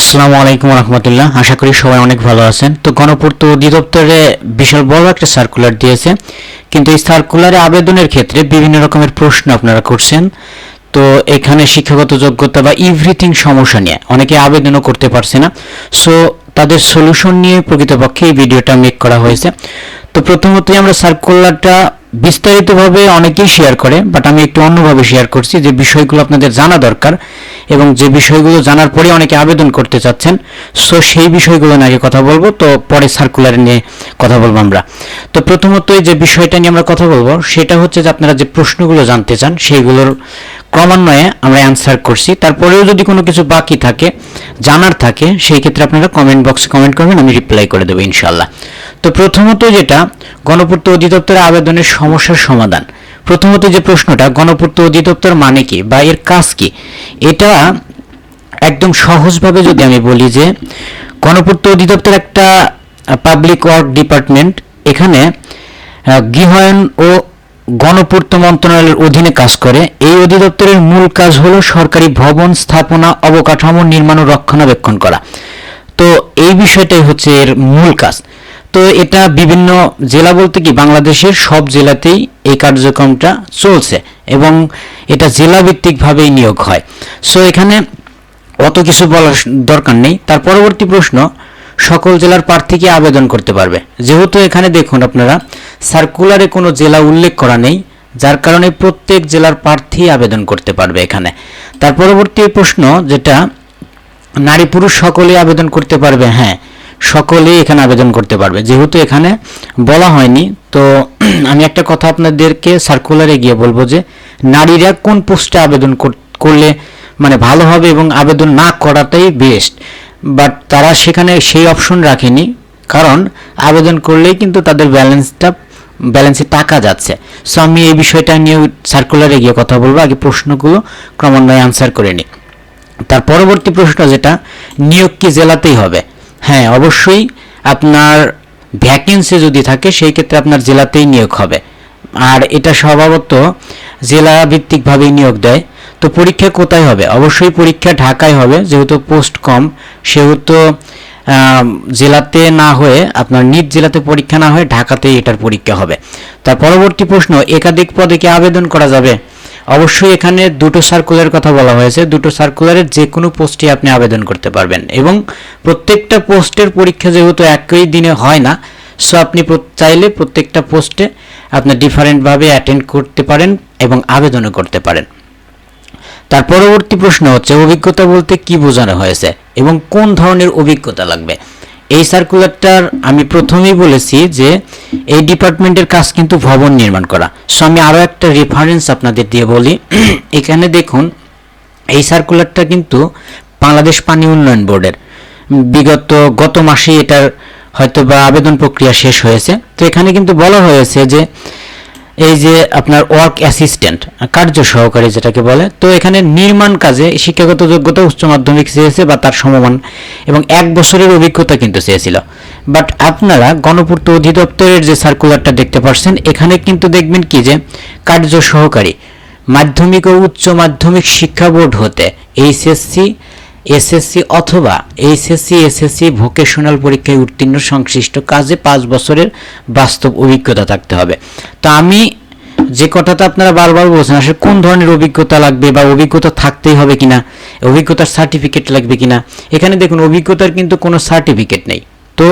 আসসালামু আলাইকুম রহমতুল্লাহ। আশা করি সবাই অনেক ভালো আছেন। তো গণপূর্ত অধিদপ্তরে বিশাল বড় একটা সার্কুলার দিয়েছে। কিন্তু এই সার্কুলারে আবেদনের ক্ষেত্রে বিভিন্ন রকমের প্রশ্ন আপনারা করছেন। তো এখানে শিক্ষাগত যোগ্যতা বা ইভরিথিং সমস্যা নিয়ে অনেকে আবেদনও করতে পারছে না। সো তাদের সলিউশন নিয়ে প্রকৃতপক্ষে এই ভিডিওটা মেক করা হয়েছে। তো প্রথমতই আমরা সার্কুলারটা বিস্তারিতভাবে অনেকেই শেয়ার করে বাট আমি একটু অন্যভাবে শেয়ার করছি যে বিষয়গুলো আপনাদের জানা দরকার এবং যে বিষয়গুলো জানার পরে অনেকে আবেদন করতে চাচ্ছেন সো সেই বিষয়গুলো নিয়ে আগে কথা বলব, তো পরে সার্কুলার নিয়ে কথা বলব আমরা। তো প্রথমত যে বিষয়টা নিয়ে আমরা কথা বলব, সেটা হচ্ছে যে আপনারা যে প্রশ্নগুলো জানতে চান, সেইগুলোর ক্রমান্বয়ে আমরা অ্যান্সার করছি। তারপরেও যদি কোনো কিছু বাকি থাকে, জানার থাকে, সেই ক্ষেত্রে আপনারা কমেন্ট বক্সে কমেন্ট করবেন, আমি রিপ্লাই করে দেবো ইনশাল্লাহ তো প্রথমত যেটা, গণপূর্ত অধিদপ্তরের আবেদনের সমস্যার সমাধান। প্রথমত যে প্রশ্নটা, গণপূর্ত অধিদপ্তর মানে কি বা এর কাজ কি? এটা একদম সহজভাবে যদি আমি বলি যে, গণপূর্ত অধিদপ্তর একটা পাবলিক ওয়ার্ক ডিপার্টমেন্ট এখানে গৃহায়ন ও গণপূর্ত মন্ত্রণালয়ের অধীনে কাজ করে, এই অধিদপ্তরের মূল কাজ হলো সরকারি ভবন স্থাপনা, অবকাঠামো নির্মাণ ও রক্ষণাবেক্ষণ করা। তো এই বিষয়টাই হচ্ছে এর মূল কাজ। তো এটা বিভিন্ন জেলা বলতে কি, বাংলাদেশের সব জেলাতেই এই কার্যক্রমটা চলছে এবং এটা জেলাভিত্তিকভাবেই নিয়োগ হয়। সো এখানে অত কিছু বলার দরকার নেই। তার পরবর্তী প্রশ্ন সকল জেলার প্রার্থী কি আবেদন করতে পারবে। যেহেতু এখানে দেখুন আপনারা সার্কুলারে কোনো জেলা উল্লেখ করা নেই, যার কারণে প্রত্যেক জেলার প্রার্থী আবেদন করতে পারবে এখানে। তার পরবর্তী প্রশ্ন যেটা, নারী পুরুষ সকলেই আবেদন করতে পারবে? হ্যাঁ সকলেই এখানে আবেদন করতে পারবে। যেহেতু এখানে বলা হয়নি, তো আমি একটা কথা আপনাদেরকে সার্কুলারে গিয়ে বলব যে, নারীরা কোন পোস্টে আবেদন কর- করলে মানে ভালো হবে এবং আবেদন না করাটাই বেস্ট বাট তারা সেখানে সেই অপশন রাখেনি, কারণ আবেদন করলেই কিন্তু তাদের ব্যালেন্সটা ব্যালেন্সে টাকা যাচ্ছে। সো আমি এই বিষয়টা নিয়ে সার্কুলারে গিয়ে কথা বলব, আগে প্রশ্নগুলো ক্রমান্বয়ে আনসার করে নিই। তার পরবর্তী প্রশ্ন যেটা, নিয়োগ কি জেলাতেই হবে? হ্যাঁ অবশ্যই আপনার ভ্যাকেন্সি যদি থাকে, সেই ক্ষেত্রে আপনার জেলাতেই নিয়োগ হবে। আর এটা স্বভাবত জেলা ভিত্তিকভাবেই নিয়োগ দেয়। তো পরীক্ষা কোথায় হবে? অবশ্যই পরীক্ষা ঢাকায় হবে, যেহেতু পোস্ট কম সেহেতু জেলাতে না হয়ে, আপনার নিজ জেলাতে পরীক্ষা না হয়ে ঢাকাতেই এটার পরীক্ষা হবে। তার পরবর্তী প্রশ্ন, একাধিক পদে কি আবেদন করা যাবে? অবশ্যই এখানে দুটো সার্কুলার কথা বলা হয়েছে। দুটো সার্কুলারের যে কোনো পোস্টে আপনি আবেদন করতে পারবেন। এবং প্রত্যেকটা পোস্টের পরীক্ষা যেহেতু একই দিনে হয় না সো আপনি চাইলে প্রত্যেকটা পোস্টে আপনি ডিফারেন্টভাবে অ্যাটেন্ড করতে পারেন এবং আবেদনও করতে পারেন। তার পরবর্তী প্রশ্ন হচ্ছে, অভিজ্ঞতা বলতে কি বোঝানো হয়েছে এবং কোন ধরনের অভিজ্ঞতা লাগবে? এই সার্কুলারটার আমি প্রথমেই বলেছি যে, এই ডিপার্টমেন্টের কাজ কিন্তু ভবন নির্মাণ করা। সো আমি আরও একটা রেফারেন্স আপনাদের দিয়ে বলি। এখানে দেখুন, এই সার্কুলারটা কিন্তু বাংলাদেশ পানি উন্নয়ন বোর্ডের। বিগত গত মাসে এটার হয়তো বা আবেদন প্রক্রিয়া শেষ হয়েছে। তো এখানে কিন্তু বলা হয়েছে যে এই যে আপনার ওয়ার্ক অ্যাসিস্ট্যান্ট কার্য সহকারী যেটাকে বলে, তো এখানে নির্মাণ কাজে শিক্ষাগত যোগ্যতা উচ্চ মাধ্যমিক চেয়েছে বা তার সমমান এবং এক বছরের অভিজ্ঞতা কিন্তু চেয়েছিল। বাট আপনারা গণপূর্ত অধিদপ্তরের যে সার্কুলারটা দেখতে পাচ্ছেন এখানে কিন্তু দেখবেন কি যে কার্য সহকারী, মাধ্যমিক ও উচ্চ মাধ্যমিক শিক্ষা বোর্ড হতে, এইচএসসি এসএসসি অথবা এইচএসসি এসএসসি ভোকেশনাল পরীক্ষায় উত্তীর্ণ সংশ্লিষ্ট কাজে পাঁচ বছরের বাস্তব অভিজ্ঞতা থাকতে হবে। তো আমি যে কথাটা আপনারা বারবার বলছেন আসলে কোন ধরনের অভিজ্ঞতা লাগবে বা অভিজ্ঞতা থাকতেই হবে কিনা অভিজ্ঞতার সার্টিফিকেট লাগবে কিনা এখানে দেখুন অভিজ্ঞতার কিন্তু কোনো সার্টিফিকেট নেই। তো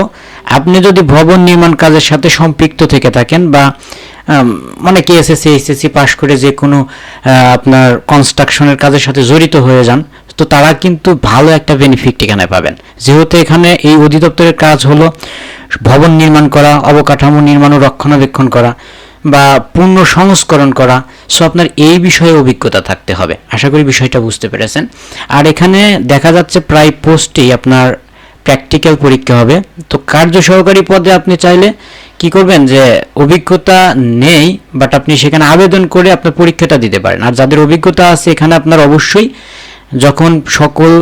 আপনি যদি ভবন নির্মাণ কাজের সাথে সম্পৃক্ত থেকে থাকেন বা আম, অনেকে এসএসসি এইচএসসি পাশ করে যে কোনো আপনার কনস্ট্রাকশনের কাজের সাথে জড়িত হয়ে যান তো তারা কিন্তু ভালো একটা বেনিফিট এখানে পাবেন। যেহেতু এখানে এই অধিদপ্তরের কাজ হলো ভবন নির্মাণ করা, অবকাঠামো নির্মাণ ও রক্ষণাবেক্ষণ করা বা পূর্ণ সংস্করণ করা। সো আপনার এই বিষয়ে অভিজ্ঞতা থাকতে হবে। আশা করি বিষয়টা বুঝতে পেরেছেন। আর এখানে দেখা যাচ্ছে প্রায় পোস্টেই আপনার প্র্যাকটিক্যাল পরীক্ষা হবে। তো কার্য সহকারী পদে আপনি চাইলে কি করবেন যে, অভিজ্ঞতা নেই বাট আপনি সেখানে আবেদন করে আপনার পরীক্ষাটা দিতে পারেন। আর যাদের অভিজ্ঞতা আছে এখানে আপনার অবশ্যই যখন সকল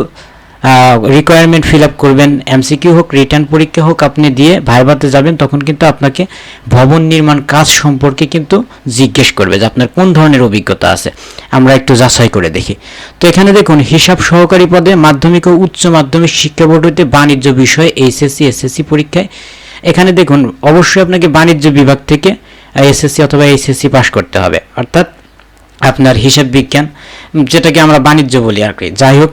রিকোয়ারমেন্ট ফিল আপ করবেন এমসিকিউ হোক রিটার্ন পরীক্ষা হোক আপনি দিয়ে ভাইবাতে যাবেন, তখন কিন্তু আপনাকে ভবন নির্মাণ কাজ সম্পর্কে কিন্তু জিজ্ঞেস করবে যে আপনার কোন ধরনের অভিজ্ঞতা আছে। আমরা একটু যাচাই করে দেখি। তো এখানে দেখুন, হিসাব সহকারী পদে মাধ্যমিক ও উচ্চ মাধ্যমিক শিক্ষা বোর্ড হইতে বাণিজ্য বিষয়ে এইচএসসি এসএসসি পরীক্ষায়। এখানে দেখুন, অবশ্যই আপনাকে বাণিজ্য বিভাগ থেকে এসএসসি অথবা এইচএসসি পাশ করতে হবে। অর্থাৎ আপনার হিসাব বিজ্ঞান, যেটাকে আমরা বাণিজ্য বলি আর কি। যাই হোক,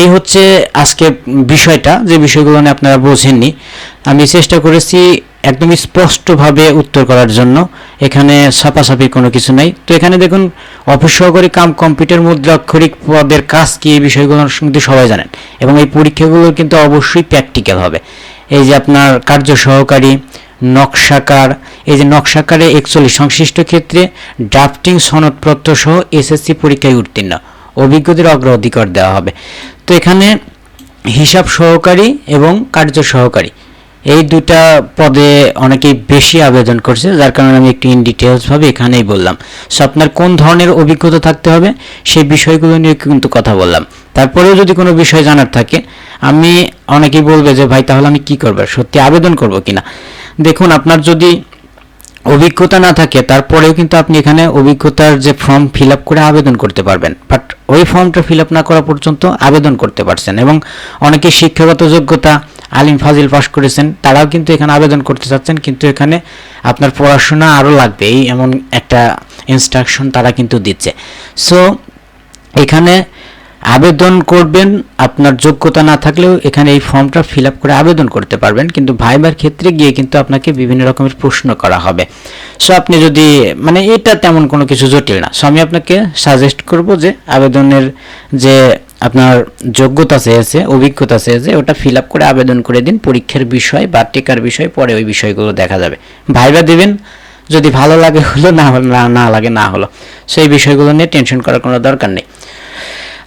এই হচ্ছে আজকে বিষয়টা, যে বিষয়গুলো নিয়ে আপনারা বোঝেননি। আমি চেষ্টা করেছি একদম স্পষ্টভাবে উত্তর করার জন্য। এখানে ছাপাছাপি কোনো কিছু নাই। তো এখানে দেখুন, অফিস সহকারী কাম কম্পিউটার মুদ্রাক্ষরিক পদের কাজ কি এই বিষয়গুলো কিন্তু সবাই জানেন। এবং এই পরীক্ষাগুলো কিন্তু অবশ্যই প্র্যাকটিক্যাল হবে। এই যে আপনার কার্য সহকারী নকশাকার। এই যে নকশাকারে একচল্লিশ সংশ্লিষ্ট ক্ষেত্রে ড্রাফটিং সনদপত্র সহ এসএসসি পরীক্ষায় উত্তীর্ণ। অভিজ্ঞদের অগ্রাধিকার দেওয়া হবে। তো এখানে হিসাব সহকারী এবং কার্য সহকারী। এই দুটা পদে অনেকেই বেশি আবেদন করছে, যার কারণে আমি একটু ইন ডিটেলসভাবে এখানেই বললাম। সো আপনার কোন ধরনের অভিজ্ঞতা থাকতে হবে সেই বিষয়গুলো নিয়ে কিন্তু কথা বললাম। তারপরেও যদি কোনো বিষয় জানার থাকে, আমি অনেকেই বলবে যে, ভাই, তাহলে আমি কি করব? সত্যি আবেদন করব কিনা? দেখুন, আপনার যদি অভিজ্ঞতা না থাকে, তারপরেও কিন্তু আপনি এখানে অভিজ্ঞতার যে ফর্ম ফিল আপ করে আবেদন করতে পারবেন। বাট ওই ফর্মটা ফিল আপ না করা পর্যন্ত আবেদন করতে পারছেন এবং অনেকে শিক্ষাগত যোগ্যতা, আলিম ফাজিল পাস করেছেন, তারাও কিন্তু এখানে আবেদন করতে চাচ্ছেন, কিন্তু এখানে আপনার পড়াশোনা আরও লাগবে। এই এমন একটা ইনস্ট্রাকশন তারা কিন্তু দিচ্ছে। সো এখানে আবেদন করবেন, আপনার যোগ্যতা না থাকলেও এখানে এই ফর্মটা ফিল করে আবেদন করতে পারবেন, কিন্তু ভাইবার ক্ষেত্রে গিয়ে কিন্তু আপনাকে বিভিন্ন রকমের প্রশ্ন করা হবে। সো আপনি যদি মানে এটা তেমন কোনো কিছু জটিল না। সো আমি আপনাকে সাজেস্ট করব যে আবেদনের যে আপনার যোগ্যতা চেয়েছে, অভিজ্ঞতা চেয়েছে, ওটা ফিল করে আবেদন করে দিন। পরীক্ষার বিষয় বা টিকার বিষয়, পরে ওই বিষয়গুলো দেখা যাবে। ভাইবা দেবেন, যদি ভালো লাগে হলো, না না লাগে না হলো। সেই বিষয়গুলো নিয়ে টেনশন করার কোনো দরকার নেই।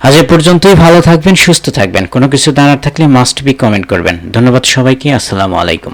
আজ এ পর্যন্তই ভালো থাকবেন, সুস্থ থাকবেন। কোনো কিছু জানার থাকলে মাস্ট বি কমেন্ট করবেন। ধন্যবাদ সবাইকে, আসসালামু আলাইকুম।